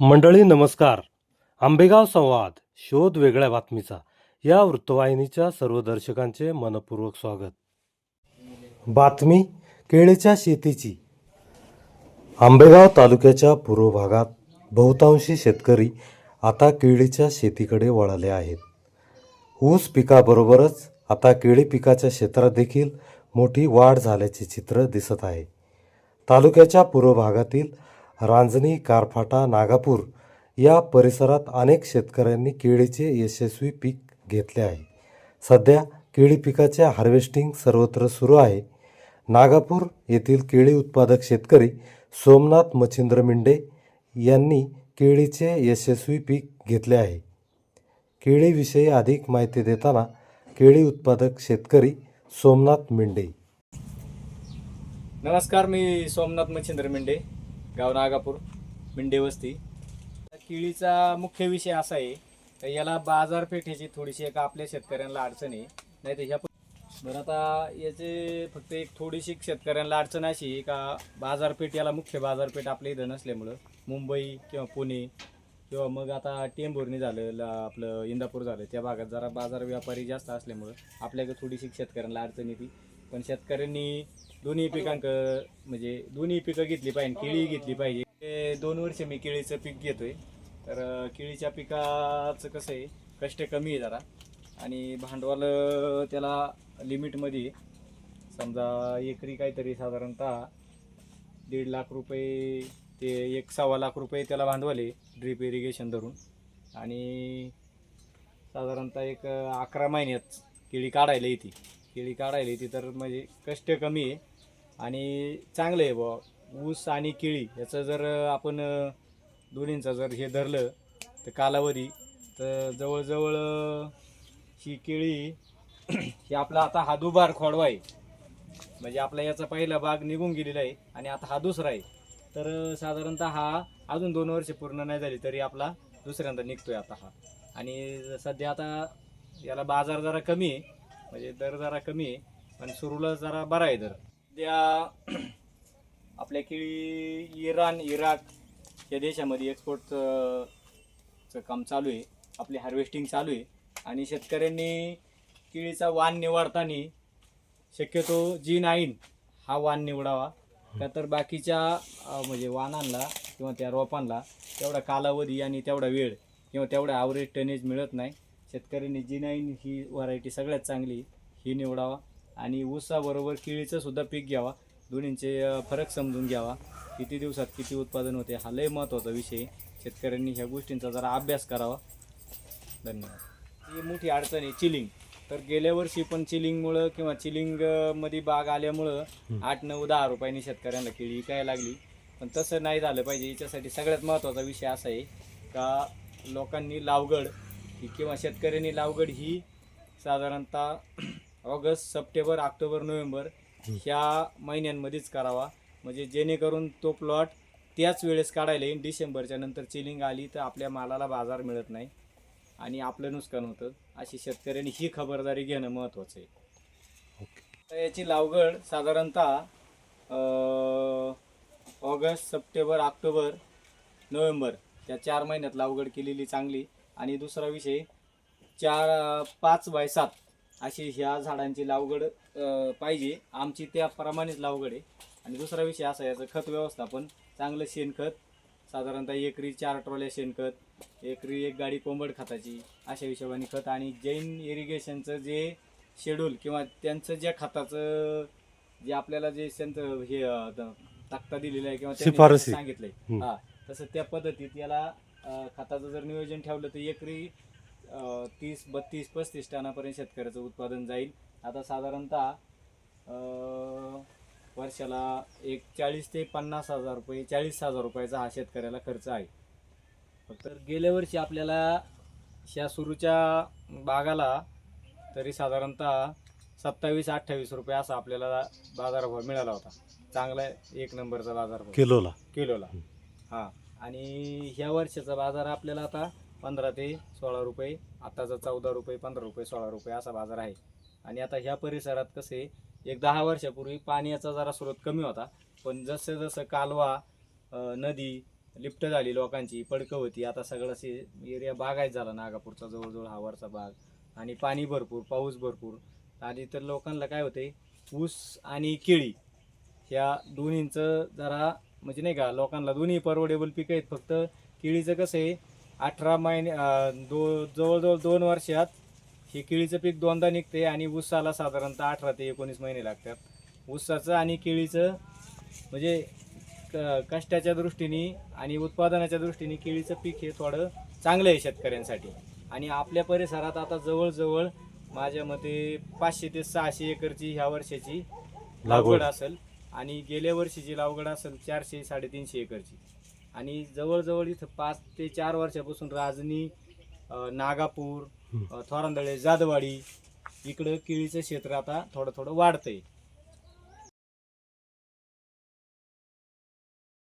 मंडळी नमस्कार. आंबेगाव संवाद शोध वेगळ्या बातमीचा. या वृत्तवाहिनीच्या सर्व दर्शकांचे मनपूर्वक स्वागत. बातमी केळीच्या शेतीची. आंबेगाव तालुक्याच्या पूर्व भागात बहुतांशी शेतकरी आता केळीच्या शेतीकडे वळाले आहेत. ऊस पिकाबरोबरच आता केळी पिकाच्या क्षेत्रात देखील मोठी वाढ झाल्याचे चित्र दिसत आहे. तालुक्याच्या पूर्व भागातील रांजणी कारफाटा नागापूर या परिसरात अनेक शेतकऱ्यांनी केळीचे यशस्वी पीक घेतले आहे. सध्या केळी पिकाचे हार्वेस्टिंग सर्वत्र सुरू आहे. नागापूर येथील केळी उत्पादक शेतकरी सोमनाथ मच्छिंद्र मिंडे यांनी केळीचे यशस्वी पीक घेतले आहे. केळीविषयी अधिक माहिती देताना केळी उत्पादक शेतकरी सोमनाथ मिंडे. नमस्कार मी सोमनाथ मच्छिंद्र मिंडे. गाव नागापूर मिंडे वस्ती. केळीचा मुख्य विषय असा आहे तर याला बाजारपेठेची थोडीशी एक आपल्या शेतकऱ्यांना अडचण आहे. नाही तर ह्या बरं आता याचे फक्त एक थोडीशी शेतकऱ्यांना अडचण अशी आहे का बाजारपेठ याला मुख्य बाजारपेठ आपल्या इथं नसल्यामुळं मुंबई किंवा पुणे किंवा मग आता टेंभुर्णी झालं आपलं इंदापूर झालं त्या भागात जरा बाजार व्यापारी जास्त असल्यामुळं आपल्याकडे थोडीशी शेतकऱ्यांना अडचण येते. पण शेतकऱ्यांनी दोन्ही पिकांक म्हणजे दोन्ही पिकं घेतली पाहिजे केळी घेतली पाहिजे. हे दोन वर्ष मी केळीचं पीक घेतोय. तर केळीच्या पिकाचं कसं आहे कष्ट कमी आहे जरा. आणि भांडवल त्याला लिमिटमध्ये समजा एकरी काहीतरी साधारणतः दीड लाख रुपये ते एक सव्वा लाख रुपये त्याला भांडवल आहे ड्रीप इरिगेशन धरून. आणि साधारणतः एक अकरा महिन्यात केळी काढायला येते. केळी काढायली ती तर म्हणजे कष्ट कमी आहे. आणि चांगलं आहे बुवा ऊस आणि केळी याचं जर आपण दोन्हींचा दोन्हींचं जर हे धरलं तर कालावधी तर जवळजवळ ही केळी ही आपला आता हा दुबार खोडवा आहे. म्हणजे आपला याचा पहिला भाग निघून गेलेला आहे आणि आता हा दुसरा आहे. तर साधारणतः हा अजून दोन वर्ष पूर्ण नाही झाली तरी आपला दुसऱ्यांदा निघतोय आता हा. आणि सध्या आता याला बाजार जरा कमी आहे. म्हणजे दर जरा कमी आहे पण सुरूला जरा बरा आहे दर. त्या आपल्या केळी इराण इराक या देशामध्ये एक्सपोर्टचं चं काम चालू आहे. आपली हार्वेस्टिंग चालू आहे. आणि शेतकऱ्यांनी केळीचा वाण निवडताना शक्यतो जी नाईन हा वाण निवडावा. का तर बाकीच्या म्हणजे वाणांना किंवा त्या रोपांना तेवढा कालावधी आणि तेवढा वेळ किंवा तेवढा ॲव्हरेज टनेज मिळत नाही. शेतकऱ्यांनी जी नाईन ही व्हरायटी सगळ्यात चांगली ही निवडावा. आणि ऊसाबरोबर केळीचं सुद्धा पीक घ्यावा. दोन्हींचे फरक समजून घ्यावा. किती दिवसात किती उत्पादन होते हा लय महत्त्वाचा विषय आहे. शेतकऱ्यांनी ह्या गोष्टींचा जरा अभ्यास करावा. धन्यवाद. ही मोठी अडचण आहे चिलिंग. तर गेल्या वर्षी पण चिलिंगमुळं किंवा चिलिंग अं, मध्ये बाग आल्यामुळं आठ नऊ दहा रुपयांनी शेतकऱ्यांना केळी विकायला लागली. पण तसं नाही झालं पाहिजे. याच्यासाठी सगळ्यात महत्त्वाचा विषय असा आहे का लोकांनी लावगड ही किंवा शेतकऱ्यांनी लावगड ही साधारणतः ऑगस्ट सप्टेंबर ऑक्टोबर नोव्हेंबर ह्या महिन्यांमध्येच करावा. म्हणजे जेणेकरून तो प्लॉट त्याच वेळेस काढायला येईल. डिसेंबरच्या नंतर चिलिंग आली तर आपल्या मालाला बाजार मिळत नाही आणि आपलं नुकसान होतं. अशी शेतकऱ्यांनी ही खबरदारी घेणं महत्त्वाचं आहे. तर याची लावगड साधारणतः ऑगस्ट सप्टेंबर ऑक्टोबर नोव्हेंबर या चार महिन्यात लावगड केलेली चांगली. आणि दुसरा विषय चार पाच बाय सात अशी ह्या झाडांची लावगड पाहिजे आमची त्याप्रमाणेच लावगड आहे आणि दुसरा विषय असा याचं खत व्यवस्थापन चांगलं शेणखत साधारणतः एकरी चार ट्रॉल्या शेणखत एकरी एक गाडी कोंबड खताची अशा हिशोबाने खत आणि जैन इरिगेशनचं जे शेड्यूल किंवा त्यांचं ज्या खताचं जे आपल्याला जे त्यांचं हे तक्ता दिलेला आहे किंवा. सांगितलंय. हा तसं त्या पद्धतीत याला खताचं जर नियोजन ठेवलं तर एकरी तीस बत्तीस पस्तीस टनापर्यंत शेतकऱ्याचं उत्पादन जाईल. आता साधारणतः वर्षाला एक चाळीस ते पन्नास हजार रुपये चाळीस हजार रुपयाचा हा शेतकऱ्याला खर्च आहे. फक्त गेल्या वर्षी आपल्याला ह्या सुरूच्या बागाला तरी साधारणतः सत्तावीस अठ्ठावीस रुपये असा आपल्याला बाजारभाव मिळाला होता. चांगला एक नंबरचा बाजारभाव. किलोला? किलोला. हां. आणि ह्या वर्षाचा बाजार आपल्याला आता पंधरा ते सोळा रुपये आत्ताचा चौदा रुपये पंधरा रुपये सोळा रुपये असा बाजार आहे. आणि आता ह्या परिसरात कसे एक दहा वर्षापूर्वी पाण्याचा जरा स्रोत कमी होता पण जसं जसं कालवा नदी लिफ्ट झाली लोकांची पडकं होती आता सगळं असे एरिया बागायत झाला नागापूरचा जवळजवळ हा वरचा भाग. आणि पाणी भरपूर पाऊस भरपूर. आणि तर लोकांना काय होते ऊस आणि केळी ह्या दोन्हींचं जरा म्हणजे नाही का लोकांना दोन्ही परवडेबल पिकं आहेत. फक्त केळीचं कसं आहे अठरा महिने दो जवळजवळ दोन वर्षात हे केळीचं पीक दोनदा निघते आणि ऊसाला साधारणतः अठरा ते एकोणीस महिने लागतात. ऊसाचं आणि केळीचं म्हणजे क- कष्टाच्या दृष्टीने आणि उत्पादनाच्या दृष्टीने केळीचं पीक हे थोडं चांगलं आहे शेतकऱ्यांसाठी. आणि आपल्या परिसरात आता जवळजवळ माझ्या मते पाचशे ते सहाशे एकरची ह्या वर्षाची. लागवड. असेल. आणि गेल्या वर्षीची लागवड असेल चारशे साडेतीनशे एकरची. आणि जवळजवळ इथं पाच ते चार वर्षापासून राजनी नागापूर थोरांदळे जादवाडी इकडं केळीचं क्षेत्र आता थोडं थोडं वाढतंय.